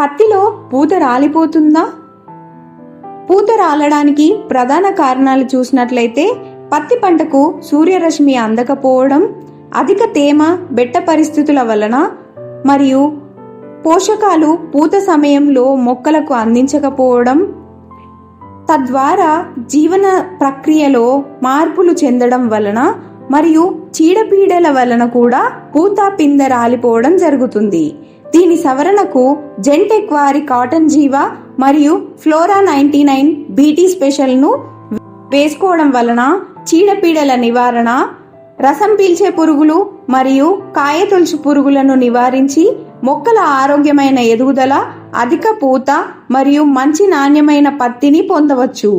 పత్తిలో పూత రాలిపోతుందా? పూత రాలడానికి ప్రధాన కారణాలు చూసినట్లయితే పత్తి పంటకు సూర్యరశ్మి అందకపోవడం అధిక తేమ బెట్ట పరిస్థితుల వలన మరియు పోషకాలు పూత సమయంలో మొక్కలకు అందించకపోవడం తద్వారా జీవన ప్రక్రియలో మార్పులు చెందడం వలన మరియు చీడపీడల వలన కూడా పూత పిందె రాలిపోవడం జరుగుతుంది. దీని సవరణకు జెంటెక్ వారి కాటన్ జీవ మరియు ఫ్లోరా నైంటీ నైన్ బీటీ స్పెషల్ను వేసుకోవడం వలన చీడపీడల నివారణ రసం పీల్చే పురుగులు మరియు కాయ తొలుచు పురుగులను నివారించి మొక్కల ఆరోగ్యమైన ఎదుగుదల అధిక పూత మరియు మంచి నాణ్యమైన పత్తిని పొందవచ్చు.